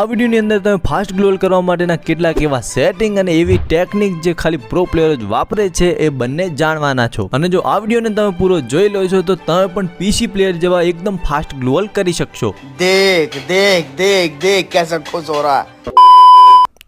આ વિડીયોની અંદર તમે ફાસ્ટ ગ્લોલ કરવા માટેના કેટલાક એવા સેટિંગ અને એવી ટેકનિક જે ખાલી પ્રો પ્લેયરો જ વાપરે છે એ બંને જાણવાના છો. અને જો આ વિડીયોને તમે પૂરો જોઈ લો છો, તો તમે પણ પીસી પ્લેયર જેવા એકદમ ફાસ્ટ ગ્લોલ કરી શકશો. દેખ દેખ દેખ દેખ કેસા ખુશ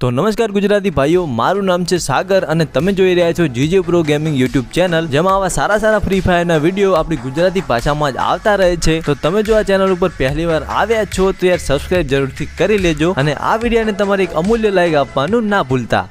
તો નમસ્કાર ગુજરાતી ભાઈઓ, મારું નામ છે સાગર અને તમે જોઈ રહ્યા છો GJ pro gaming YouTube channel જેમાં આવા સારા સારા ફ્રી ફાયરના વીડિયો આપણી ગુજરાતી ભાષામાં જ આવતા રહે છે. તો તમે જો આ ચેનલ ઉપર પહેલી વાર આવ્યા છો, તો યાર સબસ્ક્રાઇબ જરૂરથી કરી લેજો અને આ વિડીયોને તમારે એક અમૂલ્ય લાઈક આપવાનું ના ભૂલતા.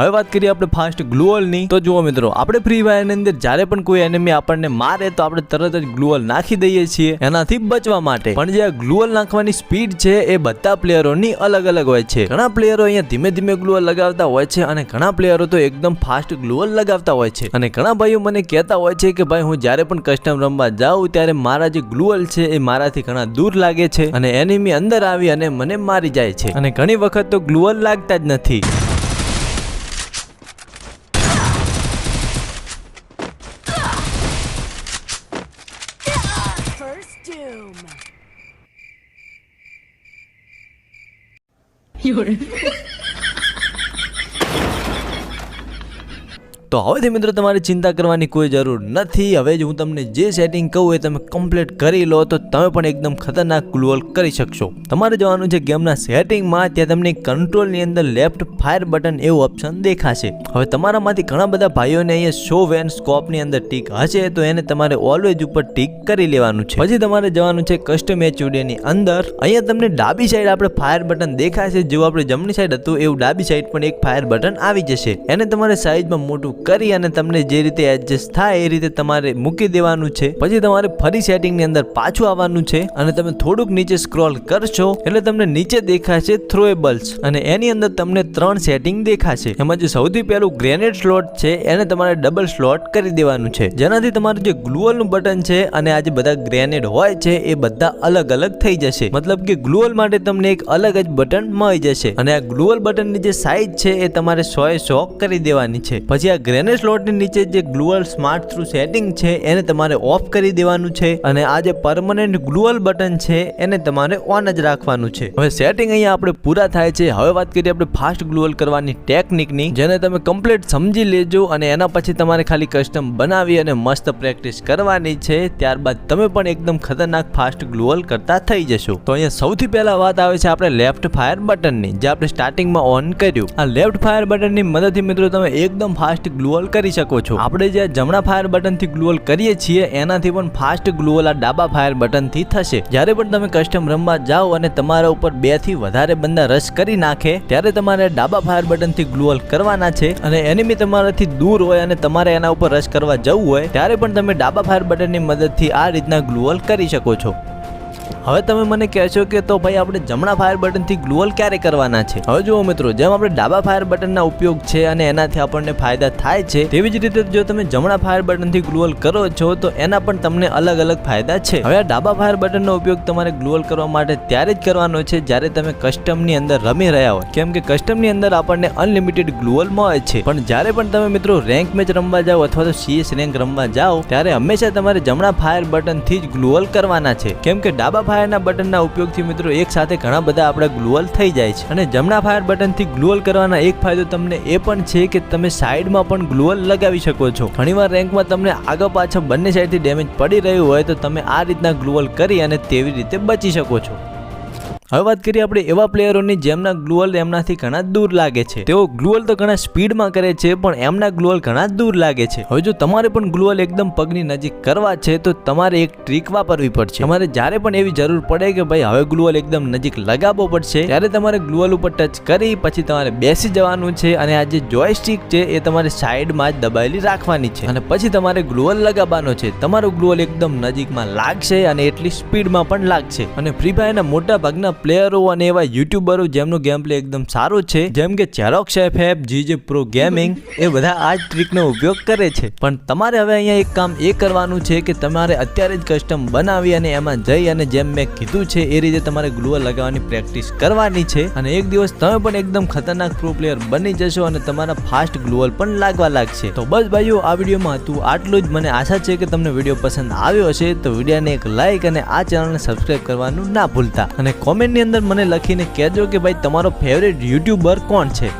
હવે વાત કરીએ આપણે ફાસ્ટ ગ્લુઅલની તો જુઓ મિત્રો, આપણે ફ્રી ફાયરની અંદર જ્યારે પણ કોઈ એનિમી આપણને મારે તો આપણે તરત જ ગ્લુઅલ નાખી દઈએ છીએ, એનાથી બચવા માટે. પણ જે આ ગ્લુઅલ નાખવાની સ્પીડ છે, એ બધા પ્લેયરોની અલગ અલગ હોય છે. ઘણા પ્લેયરો અહીંયા ધીમે ધીમે ગ્લુઅલ લગાવતા હોય છે અને ઘણા પ્લેયરો તો એકદમ ફાસ્ટ ગ્લુઅલ લગાવતા હોય છે. અને ઘણા ભાઈઓ મને કહેતા હોય છે કે, ભાઈ, હું જ્યારે પણ કસ્ટમ રમવા જાઉં, ત્યારે મારા જે ગ્લુઅલ છે, એ મારાથી ઘણા દૂર લાગે છે અને એનિમી અંદર આવી અને મને મારી જાય છે. અને ઘણી વખત તો ગ્લુઅલ લાગતા જ નથી. 有人 તો હવેથી મિત્રો તમારે ચિંતા કરવાની કોઈ જરૂર નથી. હવે જ હું તમને જે સેટિંગ કહું એ તમે કમ્પ્લીટ કરી લો તો તમે પણ એકદમ ખતરનાક ગ્લુઅલ કરી શકશો. તમારે જવાનું છે ગેમના સેટિંગમાં ત્યાં તમને કંટ્રોલની અંદર લેફ્ટ ફાયર બટન એવું ઓપ્શન દેખાશે. હવે તમારામાંથી ઘણા બધા ભાઈઓને અહીંયા શો વેન સ્કોપની અંદર ટીક હશે તો એને તમારે ઓલવેજ ઉપર ટીક કરી લેવાનું છે. પછી તમારે જવાનું છે કસ્ટમ એચયુડીની અંદર. અહીંયા તમને ડાબી સાઈડ આપણે ફાયર બટન દેખાશે. જેવું આપણે જમણી સાઈડ હતું, એવું ડાબી સાઈડ પણ એક ફાયર બટન આવી જશે. એને તમારે સાઈઝમાં મોટું કરી અને તમને જે રીતે એડજસ્ટ થાય એ રીતે તમારે મૂકી દેવાનું છે. પછી તમારે ફરી સેટિંગની અંદર પાછું આવવાનું છે અને તમે થોડુંક નીચે સ્ક્રોલ કરશો એટલે તમને નીચે દેખાશે થ્રોએબલ્સ અને એની અંદર તમને ત્રણ સેટિંગ દેખાશે. એમાં જે સૌથી પહેલું ગ્રેનેડ સ્લોટ છે એને તમારે ડબલ સ્લોટ કરી દેવાનું છે. જેનાથી તમારું જે ગ્લુઅલનું બટન છે અને આ જે બધા ગ્રેનેડ હોય છે એ બધા અલગ અલગ થઈ જશે. મતલબ કે ગ્લુઅલ માટે તમને એક અલગ જ બટન મળી જશે અને આ ગ્લુઅલ બટનની જે સાઇઝ છે એ તમારે સો એ સો કરી દેવાની છે. પછી આ ગ્રેનેડ સ્લોટની નીચે જે ગ્લુઅલ સ્માર્ટ થ્રુ સેટિંગ છે, એને તમારે ઓફ કરી દેવાનું છે અને આ જે પરમનન્ટ ગ્લુઅલ બટન છે, એને તમારે ઓન જ રાખવાનું છે. હવે સેટિંગ અહીંયા આપણે પૂરા થાય છે. હવે વાત કરીએ આપણે ફાસ્ટ ગ્લુઅલ કરવાની ટેકનિકની જેને તમે કમ્પ્લીટ સમજી લેજો અને એના પછી તમારે ખાલી કસ્ટમ બનાવી અને મસ્ત પ્રેક્ટિસ કરવાની છે. ત્યારબાદ તમે પણ એકદમ ખતરનાક ફાસ્ટ ગ્લુઅલ કરતા થઈ જશો. તો અહીંયા સૌથી પહેલા વાત આવે છે આપણે લેફ્ટ ફાયર બટનની જે આપણે સ્ટાર્ટિંગમાં ઓન કર્યું. આ લેફ્ટ ફાયર બટનની મદદથી મિત્રો તમે એકદમ ફાસ્ટ ગ્લુઅલ કરી શકો છો. આપણે જે જમણા ફાયર બટનથી ગ્લુઅલ કરીએ છીએ, એનાથી પણ ફાસ્ટ ગ્લુઅલ આ ડાબા ફાયર બટનથી થશે. જ્યારે પણ તમે કસ્ટમ રમવા જાઓ અને તમારા ઉપર બેથી વધારે બંદા રશ કરી નાખે, ત્યારે તમારે ડાબા ફાયર બટનથી ગ્લુઅલ કરવાના છે અને એનિમી તમારાથી દૂર હોય અને તમારે એના ઉપર રશ કરવા જવું હોય, ત્યારે પણ તમે ડાબા ફાયર બટનની મદદથી આ રીતના ગ્લુઅલ કરી શકો છો. હવે તમે મને કહેશો કે તો ભાઈ આપણે જમણા ફાયર બટનથી ગ્લુઅલ ક્યારે કરવાના છે? હવે જુઓ મિત્રો, જેમ આપણે ડાબા ફાયર બટનના ઉપયોગ છે અને એનાથી આપણને ફાયદા થાય છે, તેવી જ રીતે જો તમે જમણા ફાયર બટનથી ગ્લુઅલ કરો છો, તો એના પણ તમને અલગ અલગ ફાયદા છે. હવે આ ડાબા ફાયર બટનનો ઉપયોગ તમારે ગ્લુઅલ કરવા માટે ત્યારે જ કરવાનો છે, જ્યારે તમે કસ્ટમની અંદર રમી રહ્યા હોય કેમ કે કસ્ટમની અંદર આપણને અનલિમિટેડ ગ્લુઅલ મળે છે. પણ જ્યારે પણ તમે મિત્રો રેન્ક મેચ રમવા જાઓ અથવા તો સીએસ રેન્ક રમવા જાઓ, ત્યારે હંમેશા તમારે જમણા ફાયર બટનથી જ ગ્લુઅલ કરવાના છે. કેમ કે ડાબા ફાયરના બટનના ઉપયોગથી મિત્રો એક સાથે ઘણા બધા આપણા ગ્લુઅલ થઈ જાય છે. અને જમણા ફાયર બટનથી ગ્લુઅલ કરવાના એક ફાયદો તમને એ પણ છે કે તમે સાઈડમાં પણ ગ્લુઅલ લગાવી શકો છો. ઘણીવાર રેન્કમાં તમને આગળ પાછળ બંને સાઈડથી ડેમેજ પડી રહ્યું હોય તો તમે આ રીતના ગ્લુઅલ કરી અને તેવી રીતે બચી શકો છો. હવે વાત કરીએ આપણે એવા પ્લેયરોની જેમના ગ્લુઅલ એમનાથી ઘણા દૂર લાગે છે. તેઓ ગ્લુઅલ તો ઘણા સ્પીડમાં કરે છે, પણ એમના ગ્લુઅલ ઘણા દૂર લાગે છે. હવે જો તમારે પણ ગ્લુઅલ એકદમ પગની નજીક કરવા છે, તો તમારે એક ટ્રીક વાપરવી પડશે. તમારે જ્યારે પણ એવી જરૂર પડે કે ભાઈ હવે ગ્લુઅલ એકદમ નજીક લગાવવો પડશે, ત્યારે તમારે ગ્લુઅલ ઉપર ટચ કરી, પછી તમારે બેસી જવાનું છે અને આ જે જોયસ્ટિક છે, એ તમારે સાઈડમાં જ દબાયેલી રાખવાની છે. અને પછી તમારે ગ્લુઅલ લગાવવાનો છે. તમારો ગ્લુઅલ એકદમ નજીકમાં લાગશે અને એટલી સ્પીડમાં પણ લાગશે. અને ફ્રી ફાયરના મોટા ભાગના પ્લેયરો અને એવા યુટ્યુબરો જેમનું ગેમ પ્લે એકદમ સારું છે. જેમ કે ચેરોક્સ એફ જીજે પ્રો ગેમિંગ એ બધા આ જ ટ્રીકનો ઉપયોગ કરે છે. પણ તમારે હવે અહીંયા એક કામ એ કરવાનું છે કે તમારે અત્યારે જ કસ્ટમ બનાવી અને એમાં જઈ અને જેમ મેં કીધું છે એ રીતે તમારે ગ્લુઅર લગાવવાની પ્રેક્ટિસ કરવાની છે. અને એક દિવસ તમે પણ એકદમ ખતરનાક પ્રો પ્લેયર બની જશો અને તમારા ફાસ્ટ ગ્લુઅર પણ લાગવા લાગશે. તો બસ ભાઈઓ, આ વિડીયોમાં હતું આટલું જ. મને આશા છે કે તમને વીડિયો પસંદ આવ્યો હશે. તો વિડીયોને એક લાઇક અને આ ચેનલને સબસ્ક્રાઇબ કરવાનું ના ભૂલતા. અને કોમેન્ટ કમેન્ટની અંદર મને લખીને કહેજો કે ભાઈ તમારો ફેવરેટ યુટ્યુબર કોણ છે?